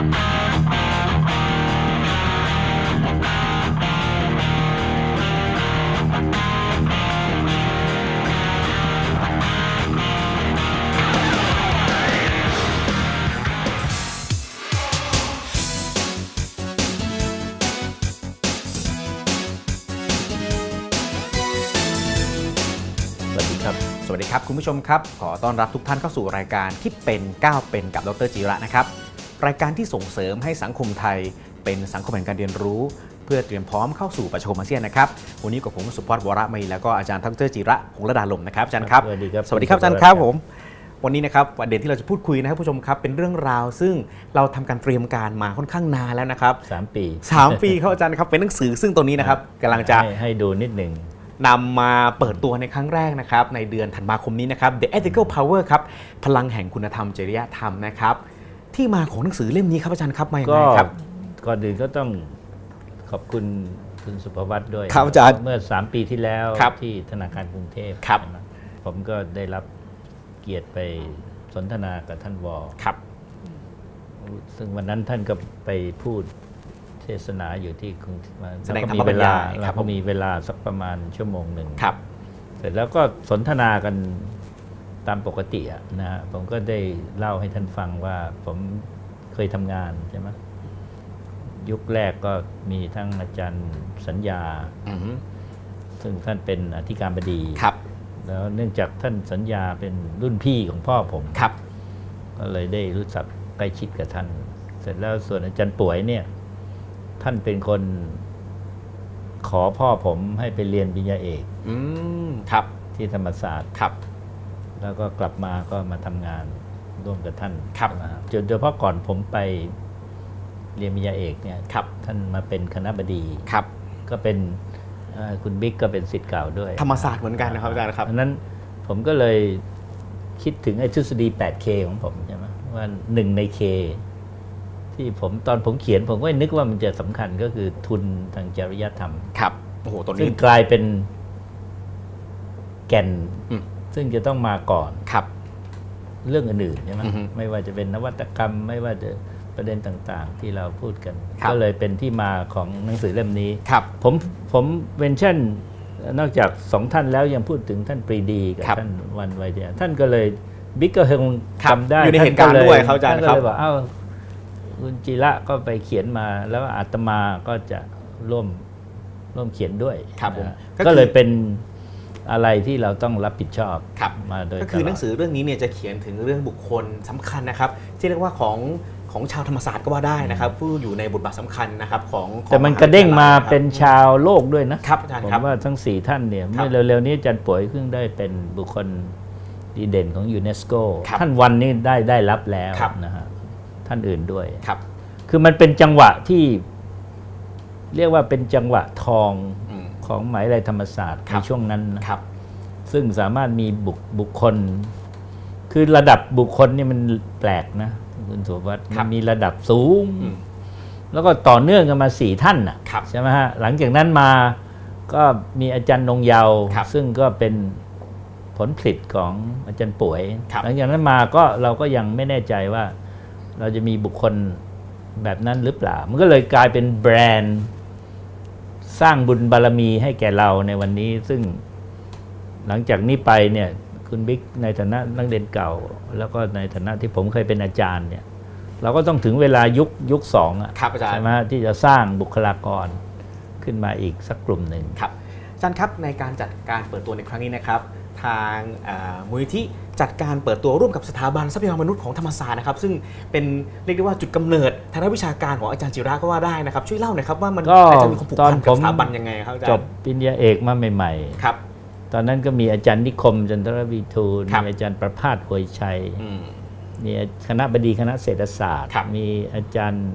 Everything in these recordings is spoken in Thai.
สวัสดีครับสวัสดีครับ คุณผู้ชมครับ ขอต้อนรับทุกท่านเข้าสู่รายการที่เป็นก้าวเป็นกับดรจิระนะครับ รายการที่ส่งเสริมให้สังคมไทย เป็นสังคมแห่งการเรียนรู้ เพื่อเตรียมพร้อมเข้าสู่ประชาคมอาเซียนนะครับวันนี้กับผมสุพจน์วรมัยแล้วก็อาจารย์ดรจิระหงส์ระดาลมนะครับอาจารย์ครับสวัสดีครับสวัสดีครับอาจารย์ครับผมวันนี้นะครับประเด็นที่เราจะพูดคุยนะครับผู้ชมครับเป็นเรื่องราวซึ่งเราทำการเตรียมการมาค่อนข้างนานแล้วนะครับสามปีสามปีครับอาจารย์ครับเป็นหนังสือซึ่งตัวนี้นะครับกำลังจะให้ให้ดูนิดหนึ่งนำมาเปิดตัวในครั้งแรกนะครับในเดือนธันวาคมนี้นะครับ The Ethical Power ครับพลังแห่งคุณธรรมจริยธรรมนะครับ ที่มาของหนังสือเล่มนี้ครับอาจารย์ครับมาอย่างก็ไรครับ ก่อนอื่นก็ต้องขอบคุณคุณสุภวัตด้วยครับอาจารย์เมื่อ 3 ปีที่แล้วครับที่ธนาคารกรุงเทพครับใช่ไหมผมก็ได้รับเกียรติไปสนทนากับท่านวอครับ ซึ่งวันนั้นท่านก็ไปพูดเทศนาอยู่ที่กรุงเทพแสดงล้วก็ธรรมมีเวลาบรรยายครัแล้บวก็มีเวลาสักประมาณชั่วโมงหนึ่งครับ เสร็จแล้วก็สนทนากัน ตามปกติอะนะฮะผมก็ได้เล่าให้ท่านฟังว่าผมเคยทำงานใช่ไหมยุคแรกก็มีทั้งอาจารย์สัญญา อืมซึ่งท่านเป็นอธิการบดี ครับแล้วเนื่องจากท่านสัญญาเป็นรุ่นพี่ของพ่อผม ครับก็เลยได้รู้จักใกล้ชิดกับท่าน เสร็จแล้วส่วนอาจารย์ป่วยเนี่ย ท่านเป็นคนขอพ่อผมให้ไปเรียนปริญญาเอกอืมครับที่ธรรมศาสตร์ ครับ แล้วก็กลับมาก็มาทำงานร่วมกับท่านครับนะฮะจนโดยเฉพาะก่อนผมไปเรียนปริญญาเอกเนี่ยครับท่านมาเป็นคณะบดีครับ ก็เป็นเอ่อคุณบิ๊กก็เป็นสิทธิ์เก่าด้วย ธรรมศาสตร์เหมือนกันนะครับอาจารย์ครับดังนั้นผมก็เลยคิดถึงไอ้ทฤษฎี 8K ของผมใช่ไหมว่าหนึ่งใน K ที่ผมตอนผมเขียนผมก็นึกว่ามันจะสำคัญก็คือทุนทางจริยธรรม ครับ โอ้โหตัวซึ่นี้งกลายเป็นแก่นอืม ซึ่งจะต้องมาก่อนครับ เรื่องอื่นๆใช่ไหมอือฮึไม่ว่าจะเป็นนวัตกรรม ไม่ว่าจะประเด็นต่างๆ ที่เราพูดกัน ครับ ก็เลยเป็นที่มาของหนังสือเล่มนี้ ครับ ผมผมเวนชั่นนอกจากสองท่านแล้วยังพูดถึงท่านปรีดีกับครับท่านวันไวเดียท่านก็เลยบิ๊กก็คงครับจำได้อยู่ในท่เหตุการณ์ลด้วยครับอาจารย์ท่นครัก็บเลยบอกเอ้าคุณจิระก็ไปเขียนมาแล้วอาตมาก็จะร่วมร่วมเขียนด้วยครับผมนะฮะก็คือ ก็เลยเป็น อะไรที่เราต้องรับผิดชอบครับมาโดยก็คือตลดหนังสือเรื่องนี้เนี่ยจะเขียนถึงเรื่องบุคคลสำคัญนะครับ ที่เรียกว่าของของชาวธรรมศาสตร์ก็ว่าได้นะครับ ผู้อยู่ในบทบาทสำคัญนะครับของของแต่มันหกระเด้งมาวิทยลัยะครับเป็นชาวโลกด้วยนะครับอาจารย์ผมครับว่าทั้งสี่ท่านเนี่ยครับเมื่อเร็วๆนี้อาจารย์ป่วยเพิ่งได้เป็นบุคคลดีเด่นของยูเนสโกครับท่านวันนี้ได้ได้รับแล้วครับนะฮะท่านอื่นด้วยครับ คือมันเป็นจังหวะที่ เรียกว่าเป็นจังหวะทองอืม ของหมหาวิทยาลัยธรรมศาสตร์ครัในบช่วงนั้นนะครับ ซึ่งสามารถมีบุคบุคคล คือระดับบุคคลนี่มันแปลกนะคุณสุวัสดิ์ครัมับนมีระดับสูงอืมแล้วก็ต่อเนื่องกันมาสี่ท่านน่ะครับใช่ไหมฮะหลังจากนั้นมาก็มีอาจารย์นงเยาว์ครับซึ่งก็เป็นผลผลิตของอาจารย์ป่วยครับหลังจากนั้นมาก็เราก็ยังไม่แน่ใจว่า เราจะมีบุคคลแบบนั้นหรือเปล่า มันก็เลยกลายเป็นแบรนด์ สร้างบุญบารมีให้แก่เราในวันนี้ ซึ่งหลังจากนี้ไปเนี่ยคุณบิ๊กในฐานะนักเรียนเก่า แล้วก็ในฐานะที่ผมเคยเป็นอาจารย์เนี่ยเราก็ต้องถึงเวลายุคยุคสองอะครับอาจารย์ ใช่ไหมที่จะสร้างบุคลากรขึ้นมาอีกสักกลุ่มหนึ่ง ครับอาจารย์ครับในการจัดการเปิดตัวในครั้งนี้นะครับ ทางอ่ามูลนิธิ จัดการเปิดตัวร่วมกับสถาบันทรัพยากรมนุษย์ของธรรมศาสตร์นะครับ ซึ่งเป็นเรียกได้ว่าจุดกำเนิดทางด้านวิชาการของอาจารย์จิระก็ว่าได้นะครับ ช่วยเล่าหน่อยครับว่ามันก็อาจารย์มีความผูกตอนพันผกับมสถาบันยังไงครับอาจารจย์บปริญญาเอกมาใหม่ครับๆตอนนั้นก็มีอาจารย์นิคมจันทรวิทูลครับมีอาจารย์ประภาสหวยชัยอืมมีคณะบดีคณะเศรษฐศาสตร์ครับมีอาจารย์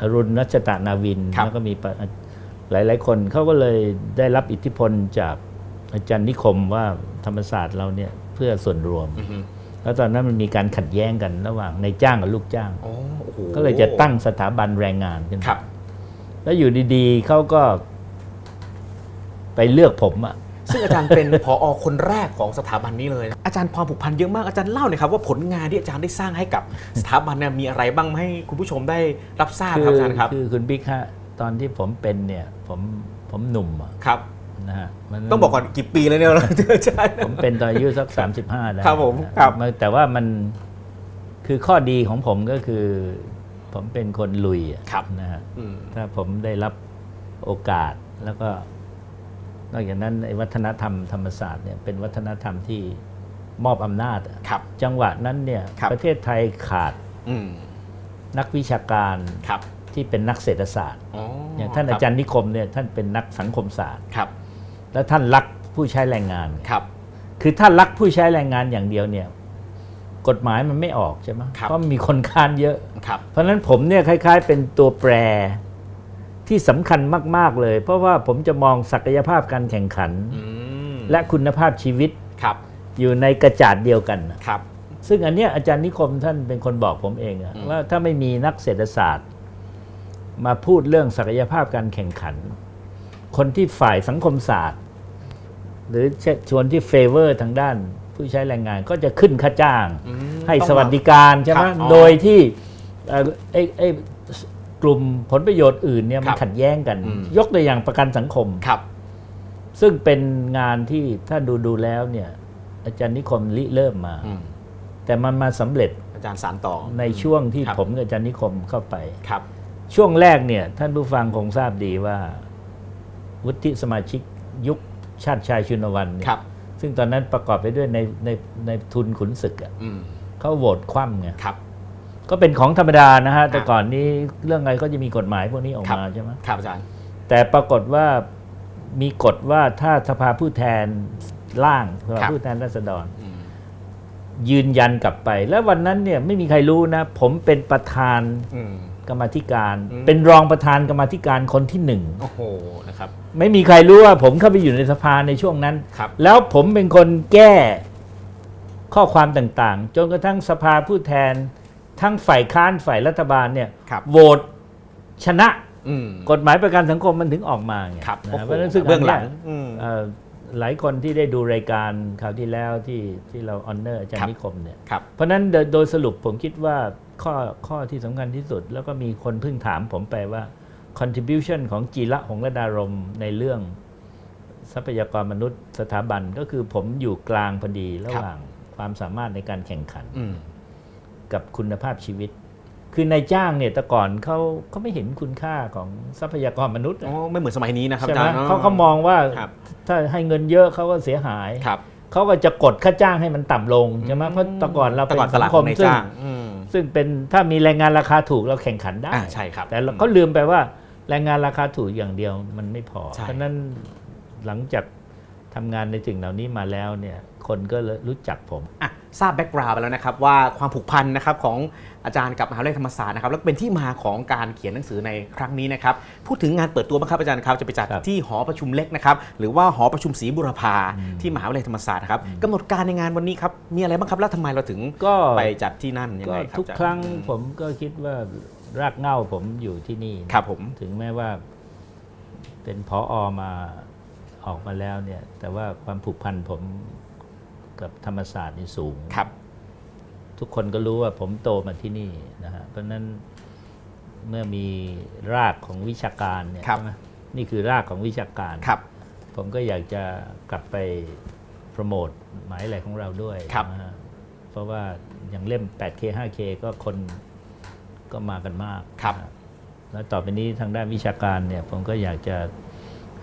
อรุณรัชตานาวินครับแล้วก็มีปะหลาย ๆ คนเขาก็เลยได้รับอิทธิพลจากอาจารย์นิคมว่าธรรมศาสตร์เราเนี่ย เพื่อส่วนรวมอือฮึแล้วตอนนั้นมันมีการขัดแย้งกันระหว่างในายจ้างกับลูกจ้างโอ้โอ้โหก็เลยจะตั้งสถาบันแรงงานขึ้นมาครับแล้วอยู่ดีๆเขาก็ ไปเลือกผมอะซึ่งอาจารย์เป็นผอคนแรกของสถาบันนี้เลยนะอาจารย์ความผูกพันเยอะมากอาจารย์เล่าหน่อยครับว่าผลงานที่อาจารย์ได้สร้างให้กับสถาบันเนี่ยมีอะไรบ้างให้คุณผู้ชมได้รับทราบคืครับอาจารย์ครับ คือคุณบิ๊กฮะตอนที่ผมเป็นเนี่ย ผมผมหนุ่มอะครับ นะฮะมันต้องบอกก่อนกี่ปีแล้วเนี่ยอาจารย์ ผมเป็นตอนอายุสัก 35แล้วครับผมนะครับ มันแต่ว่ามันคือข้อดีของผมก็คือ ผมเป็นคนลุยอะครับนะฮะอืม ถ้าผมได้รับโอกาสแล้วก็นอกจากนั้นไอ้วัฒนธรรมธรรมศาสตร์เนี่ยเป็นวัฒนธรรมที่มอบอำนาจอะครับ จังหวะนั้นเนี่ยครับ ประเทศไทยขาดอืมนักวิชาการครับที่เป็นนักเศรษฐศาสตร์อ๋ออย่างท่านอาจารย์นิคมเนี่ยท่านเป็นนักสังคมศาสตร์ ครับ แล้วท่านรักผู้ใช้แรงงาน ครับ คือถ้ารักผู้ใช้แรงงานอย่างเดียวเนี่ย กฎหมายมันไม่ออกใช่ไหมครับ เพราะมีคนค้านเยอะ ครับ เพราะฉะนั้นผมเนี่ยคล้าย ๆ เป็นตัวแปรที่สำคัญมาก ๆ เลย เพราะว่าผมจะมองศักยภาพการแข่งขัน อืมและคุณภาพชีวิตครับ อยู่ในกระจาดเดียวกันน่ะครับ ซึ่งอันเนี้ยอาจารย์นิคมท่านเป็นคนบอกผมเองอะอืม ว่าถ้าไม่มีนักเศรษฐศาสตร์ มาพูดเรื่องศักยภาพการแข่งขัน คนที่ฝ่ายสังคมศาสตร์ หรือชวนที่เฟเวอร์ทางด้านผู้ใช้แรงงานก็จะขึ้นค่าจ้าง อืมให้ต้องสวัสดิการใช่ไหมครับอ๋อโดยที่เอ่อไอ้ไอ้กลุ่มผลประโยชน์อื่นเนี่ยมัคนรับขัดแย้งกัน อืม ยกตัวอย่างประกันสังคม ครับ ซึ่งเป็นงานที่ถ้าดูดูแล้วเนี่ยอาจารย์นิคมริเริ่มมา อืมแต่มันมาสำเร็จอาจารย์สารต่อในช่วงที่ครับผมกับอาจารย์นิคมเข้าไป ครับ ช่วงแรกเนี่ยท่านผู้ฟังคงทราบดีว่า วุฒิสมาชิกยุค ชาติชายชุนวันเนี่ยครับ ซึ่งตอนนั้นประกอบไปด้วยในในในทุนขุนศึกอะอืมเขาโหวตคว่ำไงครับ ก็เป็นของธรรมดานะฮะแต่ครับก่อนนี้เรื่องอะไรก็จะมีกฎหมายพวกนี้ออกครับมาใช่ไหมครับอาจารย์ แต่ปรากฏว่ามีกฎว่าถ้าสภาผู้แทนร่างสภาครับ ผู้แทนราษฎร อืมยืนยันกลับไป แล้ววันนั้นเนี่ยไม่มีใครรู้นะ ผมเป็นประธานอืม กรรมาธิการ อืม เป็นรองประธานกรรมาธิการคนที่หนึ่งโอ้โหนะครับไม่มีใครรู้ว่าผมเข้าไปอยู่ในสภาในช่วงนั้น ครับ แล้วผมเป็นคนแก้ข้อความต่างๆ จนกระทั่งสภาผู้แทน ทั้งฝ่ายค้านฝ่ายรัฐบาลเนี่ยครับ โหวตชนะอืม กฎหมายประกันสังคมมันถึงออกมาไงครับนะโอ้โหเพราะฉะนั้นซึ่งเบื้องหลังนนี่ยอืมเอ่อหลายคนที่ได้ดูรายการคราวที่แล้วที่ที่เราออนเนอร์อาจารครัย์บนิคมเนี่ย ครับ เพราะฉะนั้นโดยโดยสรุปผมคิดว่า ข้อข้อที่สำคัญที่สุด แล้วก็มีคนเพิ่งถามผมไปว่า contribution ของจีระหงระดารมในเรื่องทรัพยากรมนุษย์สถาบันก็คือผมอยู่กลางพอดีระหว่างความสามารถในการแข่งขันอืมกับคุณภาพชีวิต คือนายจ้างเนี่ยแต่ก่อนเขาเขาไม่เห็นคุณค่าของทรัพยากรมนุษย์อ๋อไม่เหมือนสมัยนี้นะครับใช่อาไหมจารย์เขาเขามองว่าครับถ้าให้เงินเยอะเขาก็เสียหายครับเขาก็จะกดค่าจ้างให้มันต่ำลงใช่ไหมเพราะแต่ก่อนเราแต่เป็นก่อนตสัลาดงขคอมงนายซึ่งจ้างอืม ซึ่งเป็นถ้ามีแรงงานราคาถูกเราแข่งขันได้ อ่าใช่ครับแต่เราก็ลืมไปว่าแรงงานราคาถูกอย่างเดียวมันไม่พอ ใช่ เพราะฉะนั้นหลังจาก ทำงานในสิ่งเหล่านี้มาแล้วเนี่ยคนก็เลยรู้จักผมอะทราบแบ็กกราวด์ไปแล้วนะครับว่าความผูกพันนะครับของอาจารย์กับมหาวิทยาลัยธรรมศาสตร์นะครับแล้วก็เป็นที่มาของการเขียนหนังสือในครั้งนี้นะครับพูดถึงงานเปิดตัวบ้างครับอาจารย์ครับจะไปจัดครับที่หอประชุมเล็กนะครับหรือว่าหอประชุมศรีบุรพาที่มหาวิทยาลัยธรรมศาสตร์นะครับกำหนดการในงานวันนี้ครับมีอะไรบ้างครับแล้วทำไมเราถึงก็ไปจัดที่นั่นยังก็ไงครับทุกอาจาย์ครั้งอืมผมก็คิดว่ารากเหง้าผมอยู่ที่นี่ครับผมถึงแม้ว่า เป็นพออมา ออกมาแล้วเนี่ยแต่ว่าความผูกพันผมกับธรรมศาสตร์นี่สูงครับ ทุกคนก็รู้ว่าผมโตมาที่นี่นะฮะเพราะฉะนั้นเมื่อมีรากของวิชาการเนี่ยครับใช่ไหมนี่คือรากของวิชาการครับ ผมก็อยากจะกลับไปโปรโมทหมายอะไรของเราด้วยครับนะฮะเพราะว่าอย่างเล่ม 8K 5K ก็คนก็มากันมากครับนะฮะแล้วต่อไปนี้ทางด้านวิชาการเนี่ยผมก็อยากจะ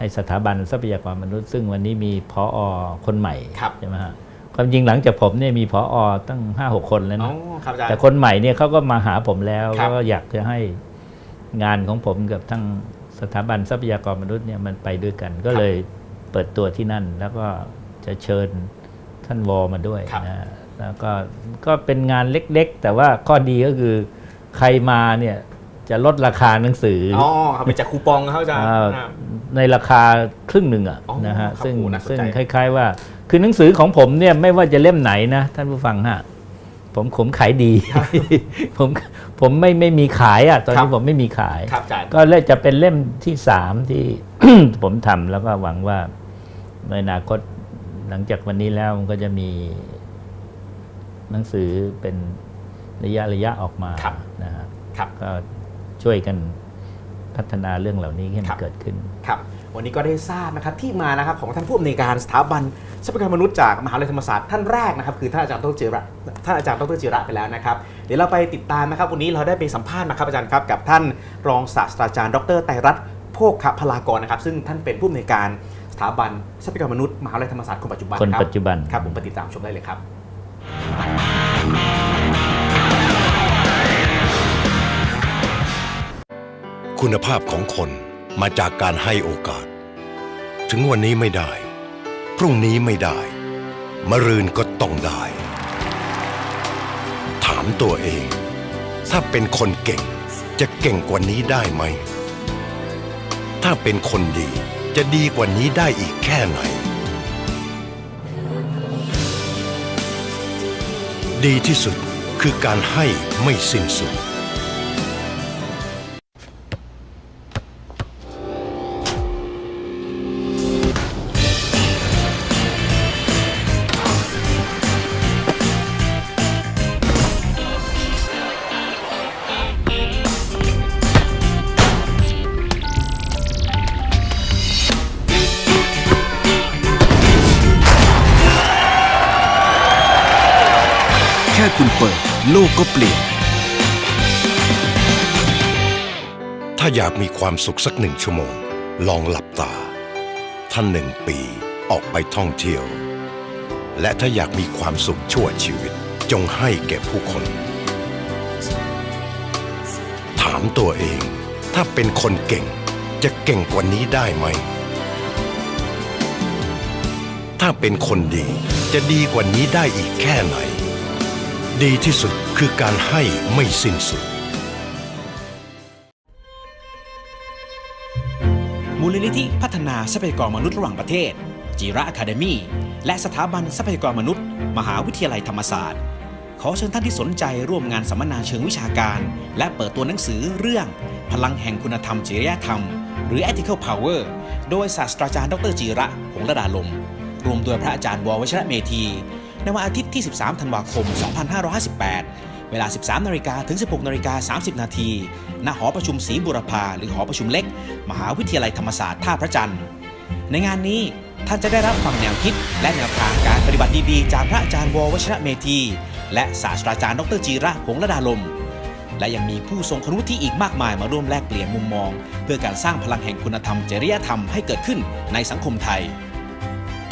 ให้สถาบันทรัพยากรมนุษย์ ซึ่งวันนี้มีพออคนใหม่ครับใช่ไหมฮะความจริงหลังจากผมเนี่ยมีพออตั้ง5-6คนแล้วอ๋อนะครับอาจารย์แต่คนใหม่เนี่ยเขาก็มาหาผมแล้วครับก็อยากจะให้งานของผมกับทั้งสถาบันทรัพยากรมนุษย์เนี่ยมันไปด้วยกัน ก็เลยเปิดตัวที่นั่น แล้วก็จะเชิญท่านวอมาด้วยครับนะฮะแล้วก็ก็เป็นงานเล็กๆ แต่ว่าข้อดีก็คือใครมาเนี่ย จะลดราคาหนังสือออ๋อครับเป็นจากคูปองครับอาจารย์อ่าครับในราคาครึ่งหนึ่งอะอ๋อนะฮะครับซึ่งโอ้น่าสนใจซึ่งคล้าย ๆ ว่า คือหนังสือของผมเนี่ยไม่ว่าจะเล่มไหนนะท่านผู้ฟังฮะผมผมขายดีผมผมไม่ไม่มีขายอะตอนครันี้บผมไม่มีขายครับอาจารย์ก็เลยจะเป็นเล่มที่สามที่ผมทำแล้วก็หวังว่าในอนาคตหลังจากวันนี้แล้วมันก็จะมีหนังสือเป็นระยะระยะออกมาครับนะฮะครับก็ ช่วยกันพัฒนาเรื่องเหล่านี้ให้มัครันบเกิดขึ้นครับวันนี้ก็ได้ทราบนะครับที่มานะครับของท่านผู้อำนวยการสถาบันทรัพยากรมนุษย์จากมหาวิทยาลัยธรรมศาสตร์ท่านแรกนะครับคือท่านอาจารย์ดรจิระท่านอาจารย์ดรจิระไปแล้วนะครับเดี๋ยวเราไปติดตามนะครับ วันนี้เราได้ไปสัมภาษณ์นะครับอาจารย์ครับกับท่านรองศาสตราจารย์ดรไตรรัตน์โภคพลากรนะครับ ซึ่งท่านเป็นผู้อำนวยการสถาบันทรัพยากรมนุษย์มหาวิทยาลัยธรรมศาสตร์คนปัจจุบันคนรับปัจจุบันครับผมไปติดตามชมได้เลยครับ คุณภาพของคนมาจากการให้โอกาส ถึงวันนี้ไม่ได้ พรุ่งนี้ไม่ได้ มรืนก็ต้องได้ ถามตัวเอง ถ้าเป็นคนเก่งจะเก่งกว่านี้ได้ไหม ถ้าเป็นคนดีจะดีกว่านี้ได้อีกแค่ไหน ดีที่สุดคือการให้ไม่สิ้นสุด คุณเปิด โลกก็เปลี่ยน ถ้าอยากมีความสุขสักหนึ่งชั่วโมง ลองหลับตา ท่านหนึ่งปีออกไปท่องเที่ยว และถ้าอยากมีความสุขชั่วชีวิต จงให้แก่ผู้คน ถามตัวเอง ถ้าเป็นคนเก่ง จะเก่งกว่านี้ได้ไหม ถ้าเป็นคนดีจะดีกว่านี้ได้อีกแค่ไหน ดีที่สุดคือการให้ไม่สิ้นสุด มูลนิธิพัฒนาทรัพยากรมนุษย์ระหว่างประเทศจีระอะคาเดมีและสถาบันทรัพยากรมนุษย์ มหาวิทยาลัยธรรมศาสตร์ ขอเชิญท่านที่สนใจร่วมงานสัมมนาเชิงวิชาการ และเปิดตัวหนังสือเรื่อง พลังแห่งคุณธรรมจริยธรรม หรือ Ethical Power โดยศาสตราจารย์ดรจีระ หงระดาลม รวมโดยพระอาจารย์ววชระเมธี ในวันอาทิตย์ที่ 13 ธันวาคม 2558 เวลา 13 นาฬิกาถึง 16 นาฬิกา 30 นาที ณ หอประชุมศรีบุรพาหรือหอประชุมเล็ก มหาวิทยาลัยธรรมศาสตร์ท่าพระจันทร์ ในงานนี้ท่านจะได้รับฟังแนวคิด และแนวทางการปฏิบัติดีๆ จากพระอาจารย์ววชระเมธี และศาสตราจารย์ดรจีระหงระดาลม และยังมีผู้ทรงคุณวุฒิอีกมากมายมาร่วมแลกเปลี่ยนมุมมอง เพื่อการสร้างพลังแห่งคุณธรรมจริยธรรมให้เกิดขึ้นในสังคมไทย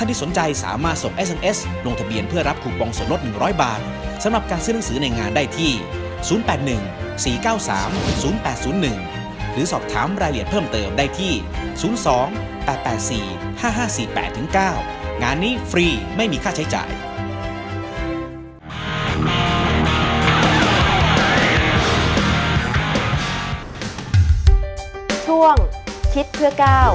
ท่านที่สนใจสามารถส่ง SMS ลงทะเบียนเพื่อรับคูปองส่วนลด 100 บาทสำหรับการซื้อหนังสือในงานได้ที่ 081 493 0801 หรือสอบถามรายละเอียดเพิ่มเติมได้ที่ 02 884 5548 9 งานนี้ฟรีไม่มีค่าใช้จ่ายช่วงคิดเพื่อก้าว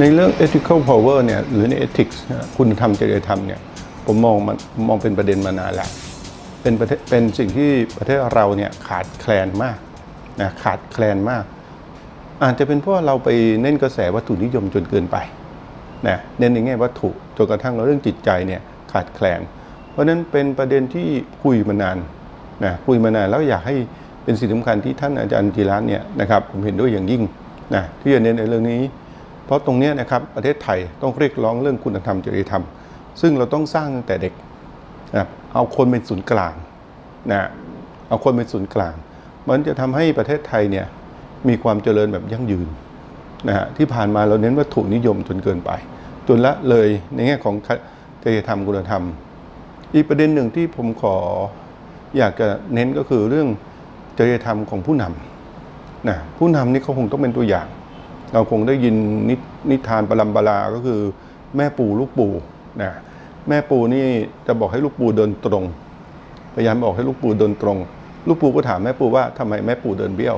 ในเรื่อง ethical power เนี่ยหรือใน ethics นะคุณธรรมจริยธรรมเนี่ยผมมองมันมองเป็นประเด็นมานานแล้วเป็นประเทศเป็นสิ่งที่ประเทศเราเนี่ยขาดแคลนมากนะขาดแคลนมาก อาจจะเป็นเพราะเราไปเน้นกระแสวัตถุนิยมจนเกินไปนะเน้นในแง่วัตถุจนกระทั่งเรื่องจิตใจเนี่ยขาดแคลน เพราะฉะนั้นเป็นประเด็นที่คุยมานานนะคุยมานานแล้วอยากให้เป็นสิ่งสำคัญที่ท่านอาจารย์จีรัตน์เนี่ยนะครับผมเห็นด้วยอย่างยิ่งนะที่จะเน้นในเรื่องนี้ เพราะตรงนี้นะครับประเทศไทยต้องเรียกร้องเรื่องคุณธรรมจริยธรรม ซึ่งเราต้องสร้างตั้งแต่เด็กนะเอาคนเป็นศูนย์กลางนะเอาคนเป็นศูนย์กลาง มันจะทำให้ประเทศไทยเนี่ยมีความเจริญแบบยั่งยืนนะฮะที่ผ่านมาเราเน้นวัตถุนิยมจนเกินไป จนละเลยในแง่ของจริยธรรมคุณธรรม อีกประเด็นหนึ่งที่ผมขออยากจะเน้นก็คือเรื่องจริยธรรมของผู้นำนะผู้นำนี่เขาคงต้องเป็นตัวอย่าง เราคงได้ยินนนิทานปรัมปราก็คือแม่ปู่ลูกปู่นะแม่ปู่นี่จะบอกให้ลูกปู่เดินตรง พยายามบอกให้ลูกปู่เดินตรง ลูกปู่ก็ถามแม่ปู่ว่าทำไมแม่ปู่เดินเบี้ยว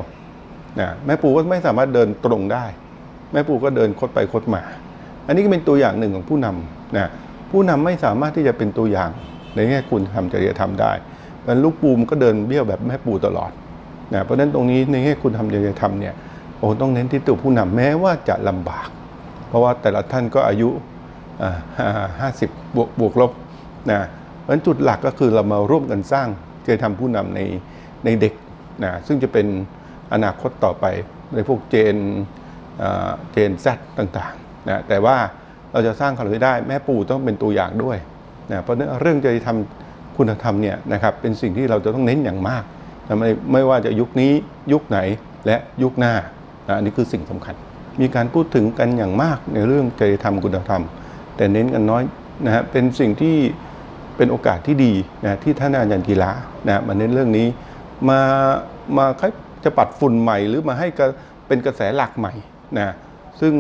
นะแม่ปู่ก็ไม่สามารถเดินตรงได้ แม่ปู่ก็เดินคดไปคดมา อันนี้ก็เป็นตัวอย่างหนึ่งของผู้นำนะผู้นำไม่สามารถที่จะเป็นตัวอย่างในแง่คุณทำจริยธรรมได้มันลูกปูมนก็เดินเบี้ยวแบบแม่ปูตลอดนะเพราะฉะนั้นตรงนี้ในแง่คุณทำจริยธรรมเนี่ย โอ้ต้องเน้นที่ตัวผู้นำแม้ว่าจะลำบาก เพราะว่าแต่ละท่านก็อายุห้าสิบบวกบวกลบนะเพราะจุดหลักก็คือเรามาร่วมกันสร้างจริยธรรมผู้นำในในเด็กนะซึ่งจะเป็นอนาคตต่อไปในพวกเจนเจนแซต่างๆนะแต่ว่าเราจะสร้างเขาเลยได้แม่ปู่ต้องเป็นตัวอย่างด้วยนะเพราะฉะนั้นเรื่องจริยธรรมคุณธรรมเนี่ยนะครับเป็นสิ่งที่เราจะต้องเน้นอย่างมากนะไม่ไม่ว่าจะยุคนี้ยุคไหนและยุคหน้า อันนี้คือสิ่งสำคัญ มีการพูดถึงกันอย่างมากในเรื่องจริยธรรมคุณธรรม แต่เน้นกันน้อยนะฮะเป็นสิ่งที่เป็นโอกาสที่ดีนะที่ท่านอาจารย์กีฬานะมาเน้นเรื่องนี้มามาค่อยจะปัดฝุ่นใหม่ หรือมาให้เป็นกระแสหลักใหม่นะซึ่ง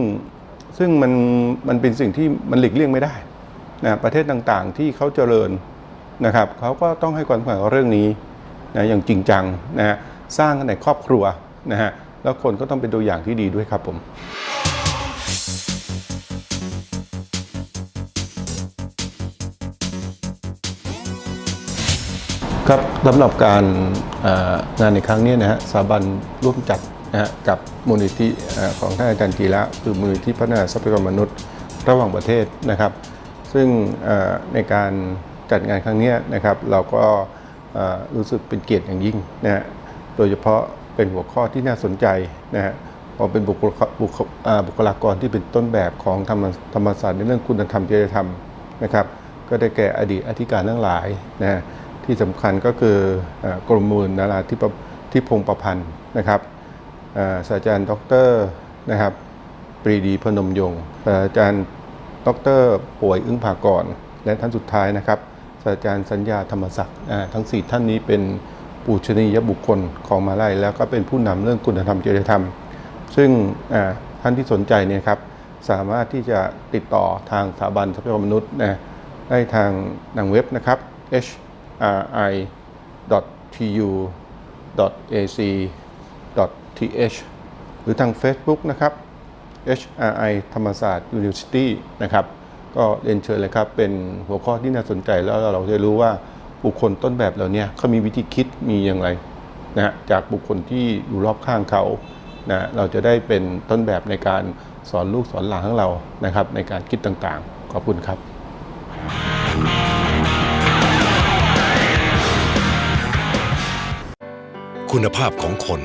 ซึ่งมันมันเป็นสิ่งที่มันหลีกเลี่ยงไม่ได้นะประเทศต่างๆที่เขาเจริญนะครับเขาก็ต้องให้ความสำคัญกับเรื่องนี้นะอย่างจริงจังนะฮะสร้างในครอบครัวนะฮะ แล้วคนก็ต้องเป็นตัวอย่างที่ดีด้วยครับผมครับสำหรับการงานในครั้งนี้นะฮะสถาบันร่วมจัดนะฮะกับมูลนิธิของท่านอาจารย์กีระคือมูลนิธิพัฒนาทรัพยากรมนุษย์ระหว่างประเทศนะครับ ซึ่งในการจัดงานครั้งนี้นะครับ เราก็รู้สึกเป็นเกียรติอย่างยิ่งนะฮะโดยเฉพาะ เป็นหัวข้อที่น่าสนใจนะฮะเพราะเป็นบุคลากรบุคลากรที่เป็นต้นแบบของธรรมธรรมศาสตร์ในเรื่องคุณธรรมจริยธรรมนะครับ ก็ได้แก่อดีตอธิการทั้งหลายนะฮะที่สำคัญก็คืออ่อกรมมูลนาราธิปที่พงประพันธ์นะครับศาสตราจารย์ ดรนะครับปรีดีพนมยงค์ศาสตราจารย์ ดรป่วยอึ้งภากรและท่านสุดท้ายนะครับศาสตราจารย์สัญญาธรรมศักดิ์ทั้ง 4 ท่านนี้เป็น ปูชนียบุคคลของมาลัยแล้วก็เป็นผู้นำเรื่องคุณธรรมจริยธรรม ซึ่งท่านที่สนใจเนี่ยครับสามารถที่จะติดต่อทางสถาบันทรัพยากรมนุษย์นะได้ทางทางเว็บนะครับ hri.tu.ac.th หรือทาง Facebook นะครับ HRI ธรรมศาสตร์ University นะครับ ก็เรียนเชิญเลยครับ เป็นหัวข้อที่น่าสนใจแล้วเราจะรู้ว่า บุคคลต้นแบบเหล่านี้เขามีวิธีคิดมีอย่างไรนะฮะจากบุคคลที่อยู่รอบข้างเขานะเราจะได้เป็นต้นแบบในการสอนลูกสอนหลานของเรานะครับ ในการคิดต่างๆ ขอบคุณครับคุณภาพของคน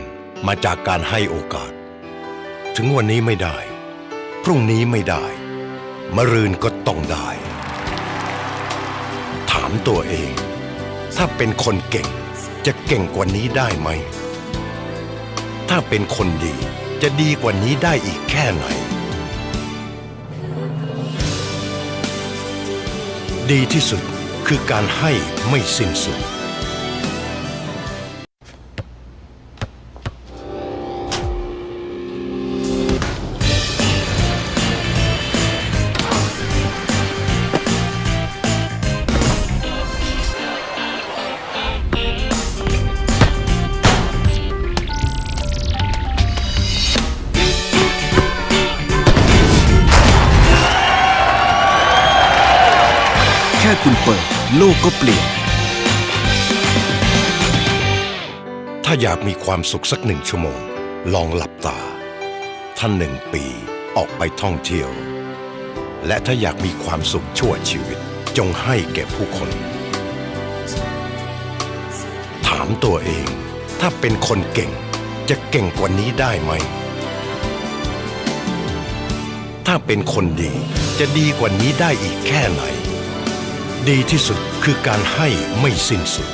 มาจากการให้โอกาส ถึงวันนี้ไม่ได้ พรุ่งนี้ไม่ได้ มรืนก็ต้องได้ ถามตัวเอง ถ้าเป็นคนเก่งจะเก่งกว่านี้ได้ไหม ถ้าเป็นคนดีจะดีกว่านี้ได้อีกแค่ไหน ดีที่สุดคือการให้ไม่สิ้นสุด ก็เปลี่ยน ถ้าอยากมีความสุขสักหนึ่งชั่วโมง ลองหลับตา ท่านหนึ่งปีออกไปท่องเที่ยว และถ้าอยากมีความสุขชั่วชีวิต จงให้แก่ผู้คน ถามตัวเอง ถ้าเป็นคนเก่งจะเก่งกว่านี้ได้ไหม ถ้าเป็นคนดีจะดีกว่านี้ได้อีกแค่ไหน ดีที่สุดคือการให้ไม่สิ้นสุด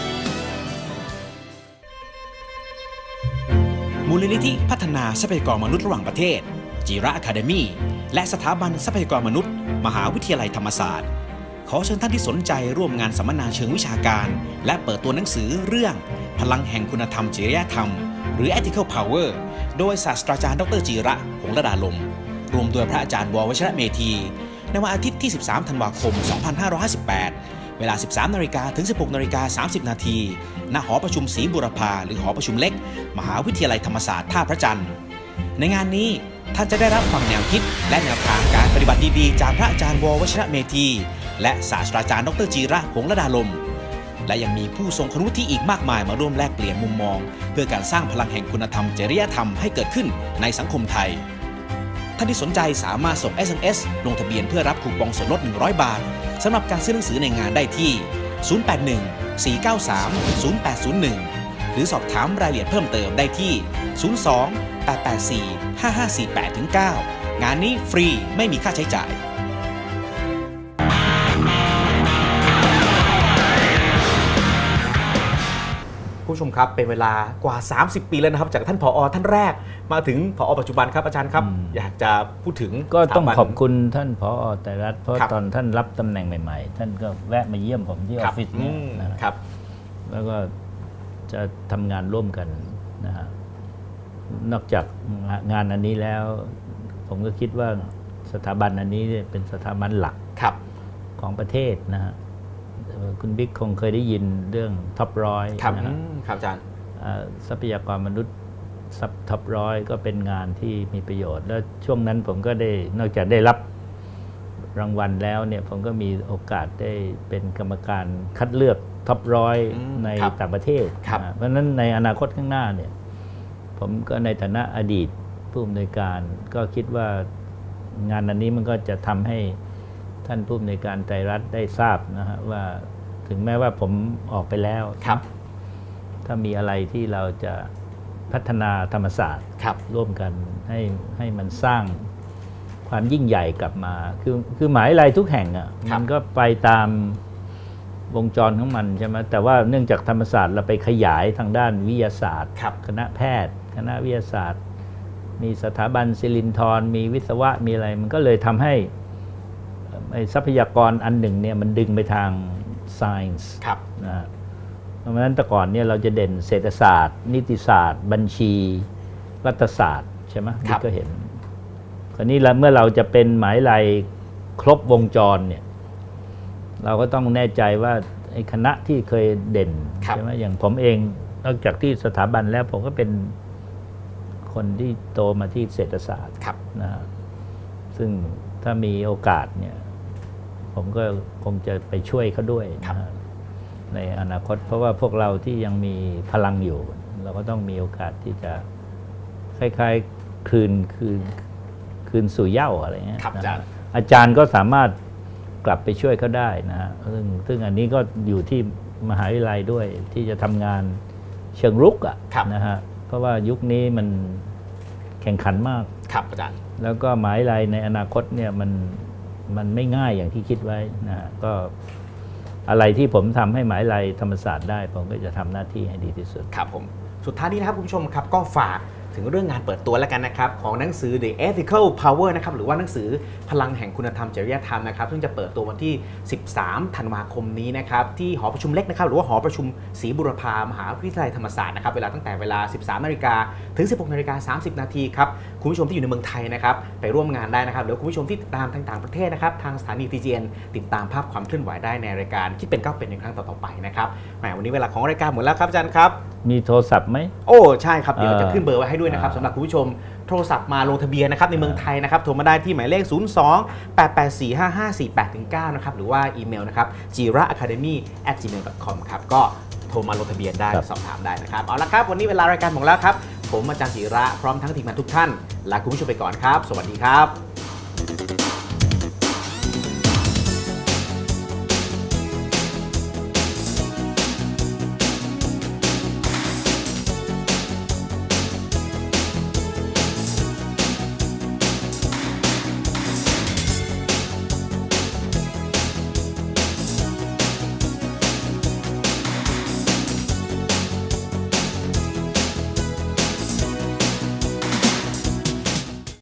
มูลนิธิพัฒนาทรัพยากรมนุษย์ระหว่างประเทศจีระอะคาเดมีและสถาบันทรัพยากรมนุษย์ มหาวิทยาลัยธรรมศาสตร์ ขอเชิญท่านที่สนใจร่วมงานสัมมนาเชิงวิชาการ และเปิดตัวหนังสือเรื่อง พลังแห่งคุณธรรมจริยธรรม หรือ Ethical Power โดยศาสตราจารย์ดรจีระหงระดาลม รวมโดยพระอาจารย์ววชระเมธี ในวันอาทิตย์ที่ 13 ธันวาคม 2558 เวลา 13 นาฬิกาถึง 16 นาฬิกา 30 นาทีณหอประชุมศรีบุรพาหรือหอประชุมเล็ก มหาวิทยาลัยธรรมศาสตร์ท่าพระจันทร์ ในงานนี้ท่านจะได้รับฟังแนวคิด และแนวทางการปฏิบัติดีๆ จากพระอาจารย์ววชระเมธี และศาสตราจารย์ดรจีระหงระดาลม และยังมีผู้ทรงคุณวุฒิอีกมากมายมาร่วมแลกเปลี่ยนมุมมอง เพื่อการสร้างพลังแห่งคุณธรรมจริยธรรมให้เกิดขึ้นในสังคมไทย ท่านที่สนใจสามารถส่ง SMS ลงทะเบียนเพื่อรับคูปองส่วนลด 100 บาทสำหรับการซื้อหนังสือในงานได้ที่ 081 493 0801 หรือสอบถามรายละเอียดเพิ่มเติมได้ที่ 02 884 5548 9 งานนี้ฟรีไม่มีค่าใช้จ่าย ผู้ชมครับเป็นเวลากว่า 30 ปีแล้วนะครับ จากท่านผอท่านแรกมาถึงผอปัจจุบันครับอาจารย์ครับอืมอยากจะพูดถึงก็ต้องสถาบันขอบคุณท่านผอแต่รัฐเพราะครับตอนท่านรับตำแหน่งใหม่ ๆ ท่านก็แวะมาเยี่ยมผมที่อคอรัฟบฟิศเนี่ยอืมนะฮะครับ แล้วก็จะทำงานร่วมกันนะฮะนอกจากงานอันนี้แล้ว ผมก็คิดว่าสถาบันอันนี้เนี่ยเป็นสถาบันหลักครับของประเทศนะฮะเอ่อ คุณบิ๊กคงเคยได้ยินเรื่องท็อปร้อยครับนะอืฮะมครับอาจารย์เอ่อทรัพยากรมนุษย์ซับท็อปร้อยก็เป็นงานที่มีประโยชน์ แล้วช่วงนั้นผมก็ได้นอกจากได้รับรางวัลแล้วเนี่ยผมก็มีโอกาสได้เป็นกรรมการคัดเลือกท็อปร้อยอืมในครับต่างประเทศครับนะเพราะฉะนั้นในอนาคตข้างหน้าเนี่ยผมก็ในฐานะอดีตผู้อำนวยการ ก็คิดว่างานอันนี้มันก็จะทำให้ ท่านผู้อำนวยการไตรรัฐได้ทราบนะฮะว่าถึงแม้ว่าผมออกไปแล้วครับ ถ้ามีอะไรที่เราจะพัฒนาธรรมศาสตร์ครับร่วมกันให้ให้มันสร้างความยิ่งใหญ่กลับมา คือคือหมายอะไรทุกแห่งอะ่ะครับมันก็ไปตามวงจรของมันใช่ไหมแต่ว่าเนื่องจากธรรมศาสตร์เราไปขยายทางด้านวิทยาศาสตร์ครับคณะแพทย์ คณะวิทยาศาสตร์ มีสถาบันศิลินทรมีวิศวะมีอะไร มันก็เลยทำให้เอ่อไอ้ ทรัพยากรอันหนึ่งเนี่ยมันดึงไปทาง science ครับนะฮะเพราะฉะนั้นแต่ก่อนเนี่ยเราจะเด่นเศรษฐศาสตร์ นิติศาสตร์ บัญชี รัฐศาสตร์ใช่ไหมครับนี่ก็เห็นคราวนี้เราเมื่อเราจะเป็นหมายลายครบวงจรเนี่ยเราก็ต้องแน่ใจว่าไอ้คณะที่เคยเด่นครับใช่ไหมอย่างผมเองนอกจากที่สถาบันแล้วผมก็เป็นคนที่โตมาที่เศรษฐศาสตร์ครับนะฮะซึ่งถ้ามีโอกาสเนี่ย ผมก็คงจะไปช่วยเขาด้วยนะฮะในอนาคต เพราะว่าพวกเราที่ยังมีพลังอยู่ เราก็ต้องมีโอกาสที่จะคล้ายๆคืนคืนคืนสู่เหย้าอะไรเงี้ยครับนะอาจารฮะย์ อาจารย์ก็สามารถกลับไปช่วยเขาได้นะฮะซึ่งซึ่งอันนี้ก็อยู่ที่มหาวิทยาลัยด้วยที่จะทำงานเชิงรุกอะครับนะฮะเพราะว่ายุคนี้มันแข่งขันมาก ครับอาจารย์ แล้วก็หมายลายในอนาคตเนี่ยมัน มันไม่ง่ายอย่างที่คิดไว้นะฮะก็อะไรที่ผมทำให้หมายลายธรรมศาสตร์ได้ ผมก็จะทำหน้าที่ให้ดีที่สุด ครับผม สุดท้ายนี้นะครับคุณผู้ชมครับก็ฝาก ถึงเรื่องงานเปิดตัวแล้วกันนะครับ ของหนังสือ The Ethical Power นะครับหรือว่าหนังสือพลังแห่งคุณธรรมจริยธรรมนะครับ ซึ่งจะเปิดตัววันที่ 13 ธันวาคมนี้นะครับ ที่หอประชุมเล็กนะครับ หรือว่าหอประชุมศรีบุรพามหาวิทยาลัยธรรมศาสตร์นะครับเวลาตั้งแต่เวลา 13นาฬิกาถึง 16นาฬิกา30 นาทีครับ คุณผู้ชมที่อยู่ในเมืองไทยนะครับไปร่วมงานได้นะครับหรือคุณผู้ชมที่ติดตามทางต่างประเทศนะครับทางสถานี TGN ติดตามภาพความเคลื่อนไหวได้ในรายการคิดเป็นก้าวเป็นในครั้งต่อๆไปนะครับแหมวันนี้เวลาของรายการหมดแล้วครับอาจารย์ครับมีโทรศัพท์ไหมโอ้ใช่ครับเดี๋ยวเออจะขึ้นเบอร์ไว้ให้ด้วยนะครับอ่าสำหรับคุณผู้ชมโทรศัพท์มาลงทะเบียนนะครับในเมืองไทยนะครับโทรมาได้ที่หมายเลข 0 2 8 8 4 5 5 4 8 9นะครับหรือว่าอีเมลนะครับ jira academy at gmail com ครับก็โทรมาลงทะเบียนได้ครับสอบถามได้นะครับเอาละครับ วันนี้เวลารายการหมดแล้วครับ ผมอาจารย์จิระพร้อมทั้งทีมงานทุกท่านลาคุณผู้ชมไปก่อนครับ สวัสดีครับ